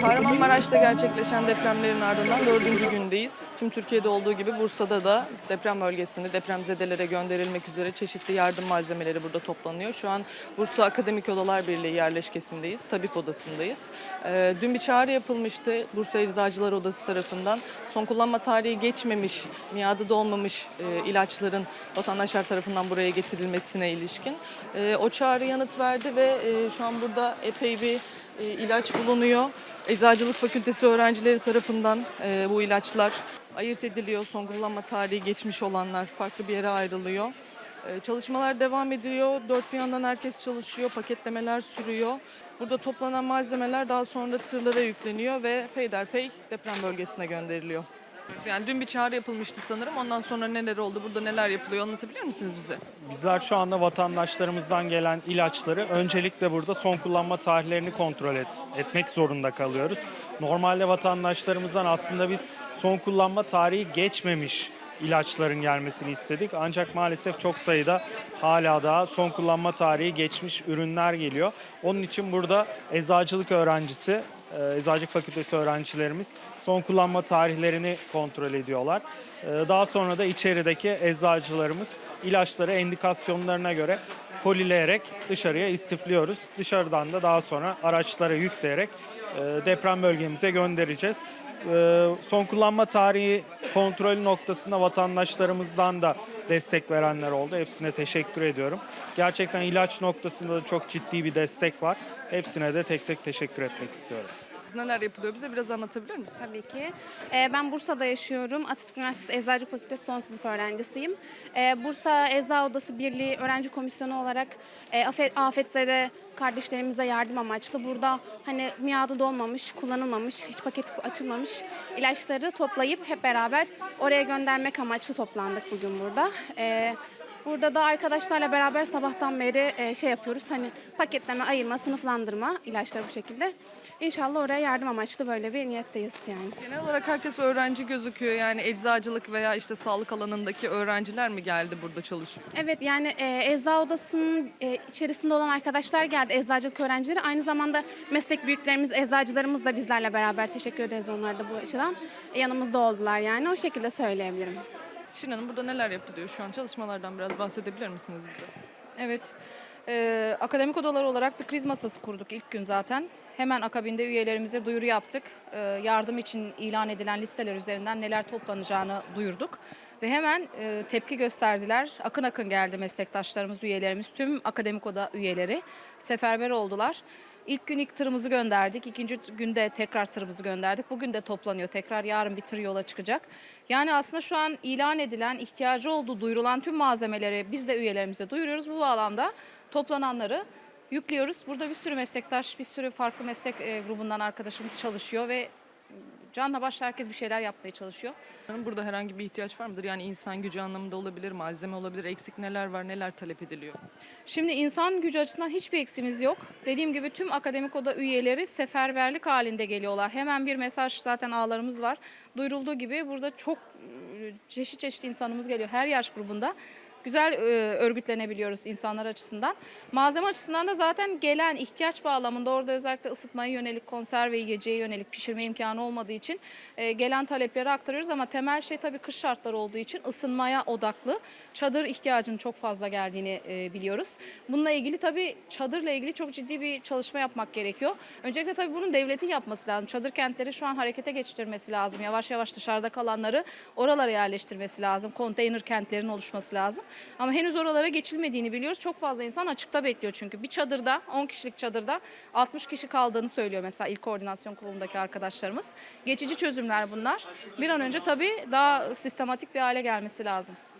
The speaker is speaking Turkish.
Kahramanmaraş'ta gerçekleşen depremlerin ardından dördüncü gündeyiz. Tüm Türkiye'de olduğu gibi Bursa'da da deprem bölgesinde depremzedelere gönderilmek üzere çeşitli yardım malzemeleri burada toplanıyor. Şu an Bursa Akademik Odalar Birliği yerleşkesindeyiz, tabip odasındayız. Ee, dün bir çağrı yapılmıştı Bursa Eczacılar Odası tarafından. Son kullanma tarihi geçmemiş, miadı dolmamış e, ilaçların vatandaşlar tarafından buraya getirilmesine ilişkin. E, o çağrı yanıt verdi ve e, şu an burada epey bir e, ilaç bulunuyor. Eczacılık Fakültesi öğrencileri tarafından e, bu ilaçlar ayırt ediliyor. Son kullanma tarihi geçmiş olanlar farklı bir yere ayrılıyor. E, çalışmalar devam ediyor. Dört bir yandan herkes çalışıyor. Paketlemeler sürüyor. Burada toplanan malzemeler daha sonra tırlara yükleniyor ve peyderpey deprem bölgesine gönderiliyor. Yani dün bir çağrı yapılmıştı sanırım. Ondan sonra neler oldu, burada neler yapılıyor anlatabilir misiniz bize? Bizler şu anda vatandaşlarımızdan gelen ilaçları öncelikle burada son kullanma tarihlerini kontrol et- etmek zorunda kalıyoruz. Normalde vatandaşlarımızdan aslında biz son kullanma tarihi geçmemiş ilaçların gelmesini istedik. Ancak maalesef çok sayıda hala daha son kullanma tarihi geçmiş ürünler geliyor. Onun için burada eczacılık öğrencisi, e, eczacılık fakültesi öğrencilerimiz son kullanma tarihlerini kontrol ediyorlar. E, Daha sonra da içerideki eczacılarımız ilaçları endikasyonlarına göre kolileyerek dışarıya istifliyoruz. Dışarıdan da daha sonra araçlara yükleyerek e, deprem bölgemize göndereceğiz. E, Son kullanma tarihi kontrolü noktasında vatandaşlarımızdan da destek verenler oldu. Hepsine teşekkür ediyorum. Gerçekten ilaç noktasında da çok ciddi bir destek var. Hepsine de tek tek teşekkür etmek istiyorum. Neler yapılıyor bize biraz anlatabilir misiniz? Tabii ki. Ee, ben Bursa'da yaşıyorum. Atatürk Üniversitesi Eczacılık Fakültesi son sınıf öğrencisiyim. Ee, Bursa Ecza Odası Birliği Öğrenci Komisyonu olarak e, afet, afetzede kardeşlerimize yardım amaçlı burada hani miadı dolmamış, kullanılmamış, hiç paketi açılmamış ilaçları toplayıp hep beraber oraya göndermek amaçlı toplandık bugün burada. Ee, Burada da arkadaşlarla beraber sabahtan beri e, şey yapıyoruz. Hani paketleme, ayırma, sınıflandırma ilaçları bu şekilde. İnşallah oraya yardım amaçlı böyle bir niyetteyiz yani. Genel olarak herkes öğrenci gözüküyor. Yani eczacılık veya işte sağlık alanındaki öğrenciler mi geldi burada çalışıyor? Evet yani e, ecza odasının e, içerisinde olan arkadaşlar geldi. Eczacılık öğrencileri. Aynı zamanda meslek büyüklerimiz, eczacılarımız da bizlerle beraber. Teşekkür ederiz onlar da bu açıdan. E, yanımızda oldular yani. O şekilde söyleyebilirim. Şirin Hanım burada neler yapılıyor şu an? Çalışmalardan biraz bahsedebilir misiniz bize? Evet. Ee, akademik odalar olarak bir kriz masası kurduk ilk gün zaten. Hemen akabinde üyelerimize duyuru yaptık. Ee, yardım için ilan edilen listeler üzerinden neler toplanacağını duyurduk. Ve hemen e, tepki gösterdiler. Akın akın geldi meslektaşlarımız, üyelerimiz, tüm akademik oda üyeleri seferber oldular. İlk gün ilk tırımızı gönderdik. ikinci günde tekrar tırımızı gönderdik. Bugün de toplanıyor. Tekrar yarın bir tır yola çıkacak. Yani aslında şu an ilan edilen, ihtiyacı olduğu duyurulan tüm malzemeleri biz de üyelerimize duyuruyoruz. Bu bağlamda toplananları yüklüyoruz. Burada bir sürü meslektaş, bir sürü farklı meslek e, grubundan arkadaşımız çalışıyor ve canla başla herkes bir şeyler yapmaya çalışıyor. Burada herhangi bir ihtiyaç var mıdır? Yani insan gücü anlamında olabilir, malzeme olabilir, eksik neler var, neler talep ediliyor? Şimdi insan gücü açısından hiçbir eksimiz yok. Dediğim gibi tüm akademik oda üyeleri seferberlik halinde geliyorlar. Hemen bir mesaj zaten ağlarımız var. Duyurulduğu gibi burada çok e, çeşit çeşit insanımız geliyor her yaş grubunda. Güzel e, örgütlenebiliyoruz insanlar açısından. Malzeme açısından da zaten gelen ihtiyaç bağlamında orada özellikle ısıtmaya yönelik, konserve yiyeceğe yönelik pişirme imkanı olmadığı için e, gelen talepleri aktarıyoruz. Ama temel şey tabii kış şartları olduğu için ısınmaya odaklı çadır ihtiyacının çok fazla geldiğini e, biliyoruz. Bununla ilgili tabii çadırla ilgili çok ciddi bir çalışma yapmak gerekiyor. Öncelikle tabii bunun devletin yapması lazım. Çadır kentleri şu an harekete geçirmesi lazım. Yavaş yavaş dışarıda kalanları oralara yerleştirmesi lazım. Konteyner kentlerin oluşması lazım. Ama henüz oralara geçilmediğini biliyoruz. Çok fazla insan açıkta bekliyor çünkü. Bir çadırda, 10 kişilik çadırda 60 kişi kaldığını söylüyor mesela ilk koordinasyon kurulundaki arkadaşlarımız. Geçici çözümler bunlar. Bir an önce tabii daha sistematik bir hale gelmesi lazım.